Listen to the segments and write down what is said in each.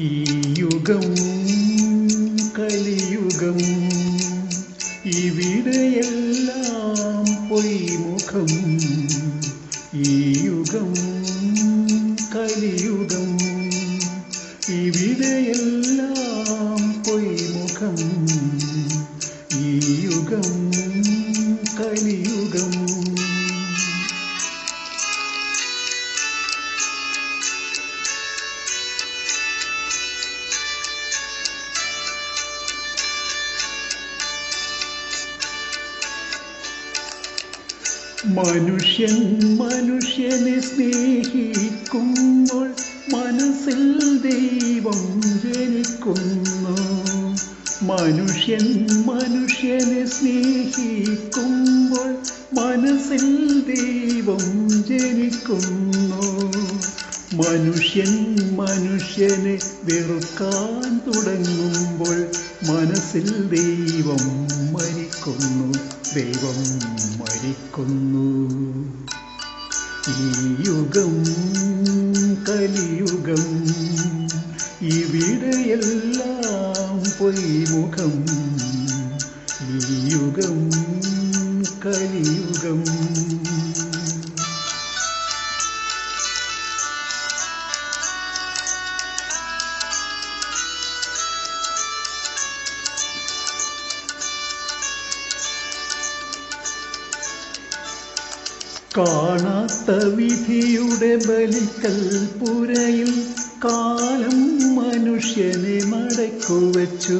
ഈ യുഗം കലിയുഗം ഇവിടെയെല്ലാം പൊയ്മുഖം. ഈ യുഗം കലിയുഗം ഇവിടെയെല്ലാം പൊയ്മുഖം. മനുഷ്യൻ മനുഷ്യനെ സ്നേഹിക്കുമ്പോൾ മനസ്സിൽ ദൈവം ജനിക്കുന്നു. മനുഷ്യൻ മനുഷ്യനെ സ്നേഹിക്കുമ്പോൾ മനസ്സിൽ ദൈവം ജനിക്കുന്നു. മനുഷ്യൻ മനുഷ്യനെ വെറുക്കാൻ തുടങ്ങുമ്പോൾ മനസ്സിൽ ദൈവം മരിക്കുന്നു ദൈവം മരിക്കുന്നു. ഈ യുഗം കലിയുഗം ഇവിടെയെല്ലാം പൊയ്മുഖം. ഈ യുഗം കലിയുഗം കാണാത്ത വിധിയുടെ ബലിക്കൽ പുരയിൽ കാലം മനുഷ്യനെ മടക്കുവച്ചു.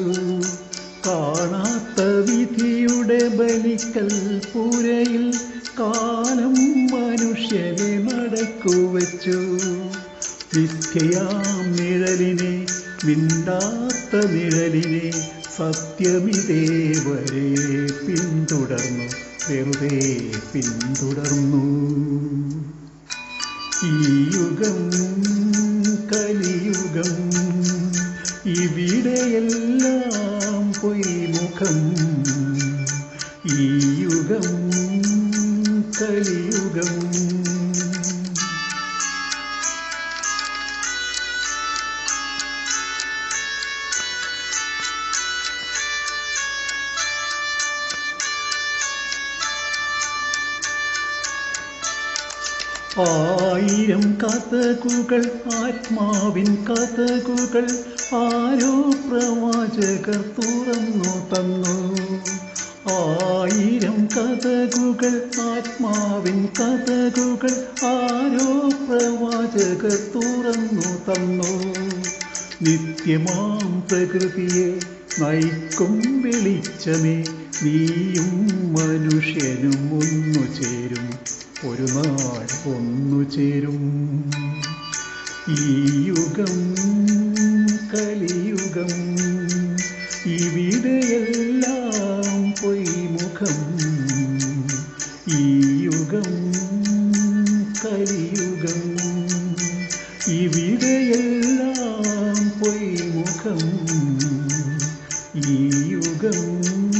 കാണാത്ത വിധിയുടെ ബലിക്കൽ പുരയിൽ കാലം മനുഷ്യനെ മടക്കുവച്ചു. വിദ്യയാം നിഴലിനെ മിണ്ടാത്ത നിഴലിനെ സത്യമിതേ വരെ പിന്തുടർന്നു. വെറുതെ പിന്തുടർന്നു. ഈ യുഗം കലിയുഗം ഇവിടെയെല്ലാം പൊയ്മുഖം. ഈ യുഗം കലിയുഗം ആയിരം കഥകുകൾ ആത്മാവിൻ കഥകുകൾ ആരോ പ്രവാചകർ തുറന്നു തന്നു. ആയിരം കഥകുകൾ ആത്മാവിൻ കഥകുകൾ ആരോ പ്രവാചകർ തുറന്നു തന്നു. നിത്യമാം പ്രകൃതിയെ നയിക്കും വെളിച്ചമേ നീയും മനുഷ്യനും ഒന്നു ചേരും. ഒരു നാൾ ഒന്നു ചേരും. ഈ യുഗം കലിയുഗം ഇവിടെയെല്ലാം പൊയ്മുഖം. ഈ യുഗം കലിയുഗം ഇവിടെയെല്ലാം പൊയ്മുഖം. ഈ യുഗം